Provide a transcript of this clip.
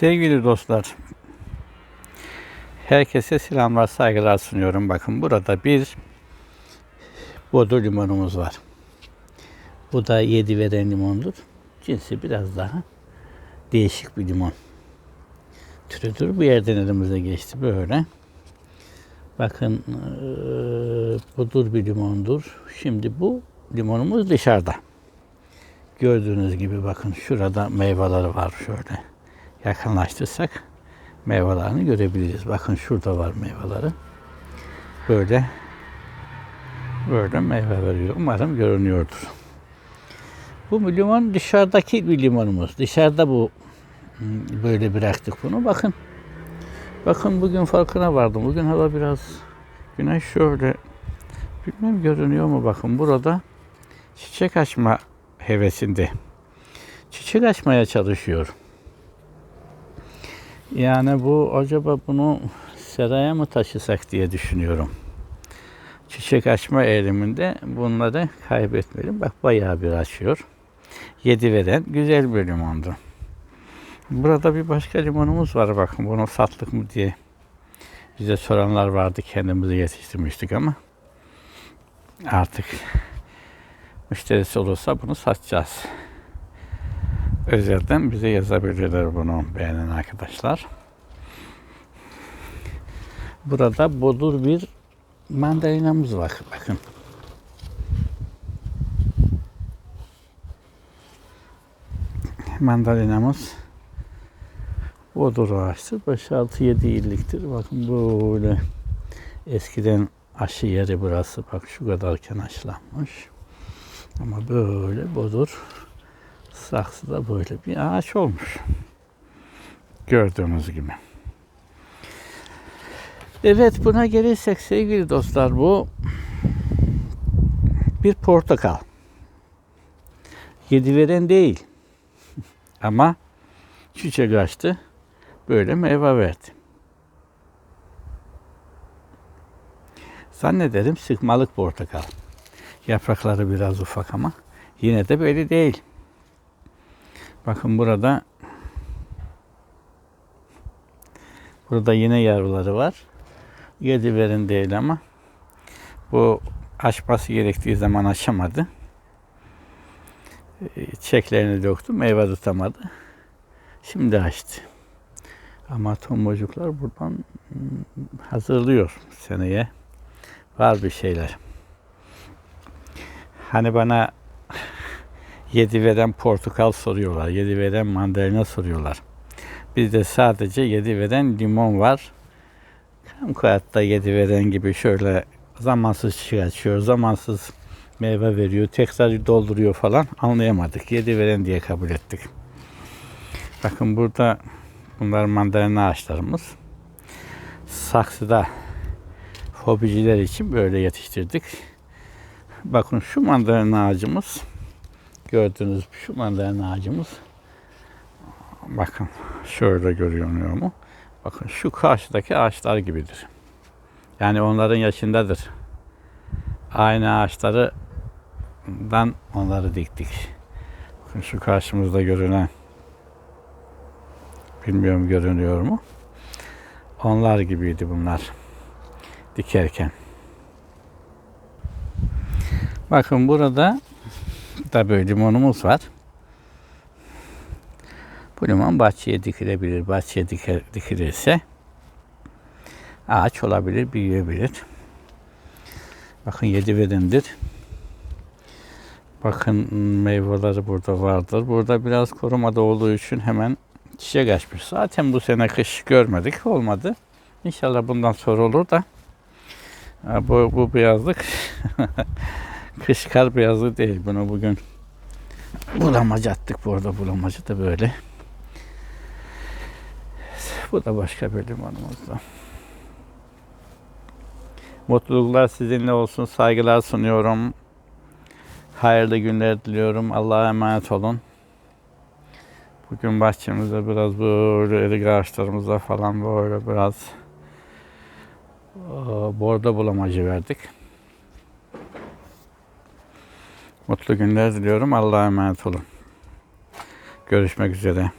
Sevgili dostlar, herkese selamlar, saygılar sunuyorum. Bakın burada bir bodur limonumuz var. Bu da yedi veren limondur. Cinsi biraz daha değişik bir limon türüdür. Bu yerden elimize geçti böyle. Bakın eee, budur bir limondur. Şimdi bu limonumuz dışarıda. Gördüğünüz gibi bakın şurada meyveleri var şöyle. Yakınlaştırsak meyvelerini görebiliriz. Bakın şurada var meyveleri. Böyle böyle meyve veriyor. Umarım görünüyordur. Bu limon dışarıdaki bir limonumuz. Dışarıda bu hmm, böyle bıraktık bunu. Bakın. Bakın bugün farkına vardım. Bugün hava biraz güneş şöyle bilmem görünüyor mu bakın burada çiçek açma hevesinde. Çiçek açmaya çalışıyor. Yani bu acaba bunu seraya mı taşısak diye düşünüyorum. Çiçek açma eğiliminde bunları kaybetmeyelim. Bak bayağı bir açıyor. Yedi veren güzel bir limondu. Burada bir başka limonumuz var bakın bunu sattık mı diye bize soranlar vardı kendimizi yetiştirmiştik ama artık müşterisi olursa bunu satacağız. Özelden bize yazabilirler bunu beğenen arkadaşlar. Burada bodur bir mandalinamız var bakın. Mandalinamız bodur ağaçtır. 5-6-7 yıllıktır. Bakın böyle eskiden aşı yeri burası. Bak şu kadarken aşılanmış. Ama böyle bodur saksıda böyle bir ağaç olmuş. Gördüğünüz gibi. Evet buna gelirsek sevgili dostlar bu bir portakal. Yedi veren değil. Ama çiçek açtı. Böyle meyve verdi. Zannederim sıkmalık portakal. Yaprakları biraz ufak ama yine de böyle değil. Bakın burada burada yine yavruları var. Yedi verin değil ama bu açması gerektiği zaman açamadı. Ee, Çeklerini döktü, meyve tutamadı. Şimdi açtı. Ama tombocuklar buradan hmm, hazırlıyor seneye. Var bir şeyler. Hani bana yedi veren portakal soruyorlar. Yedi veren mandalina soruyorlar. Bizde sadece yedi veren limon var. Kamkoyat'ta yedi veren gibi şöyle zamansız çiçek açıyor, zamansız meyve veriyor, tekrar dolduruyor falan anlayamadık. Yedi veren diye kabul ettik. Bakın burada bunlar mandalina ağaçlarımız. Saksıda hobiciler için böyle yetiştirdik. Bakın şu mandalina ağacımız gördüğünüz şu mandalina ağacımız bakın şöyle görünüyor mu? Bakın şu karşıdaki ağaçlar gibidir. Yani onların yaşındadır. Aynı ağaçlardan onları diktik. Bakın şu karşımızda görünen bilmiyorum görünüyor mu? Onlar gibiydi bunlar dikerken. Bakın burada böyle limonumuz var. Bu limon bahçeye dikilebilir. Bahçeye diker, dikilirse ağaç olabilir, büyüyebilir. Bakın yedi verimdir. Bakın meyveleri burada vardır. Burada biraz korumada olduğu için hemen çiçek açmış. Zaten bu sene kış görmedik, olmadı. İnşallah bundan sonra olur da bu, bu beyazlık kış kar beyazlığı değil. Bunu bugün bulamacı attık. Bu arada bulamacı da böyle. Bu da başka bir limonumuzda. Mutluluklar sizinle olsun. Saygılar sunuyorum. Hayırlı günler diliyorum. Allah'a emanet olun. Bugün bahçemizde biraz böyle erik ağaçlarımızda falan böyle biraz Aa, bordo bulamacı verdik. Mutlu günler diliyorum. Allah'a emanet olun. Görüşmek üzere.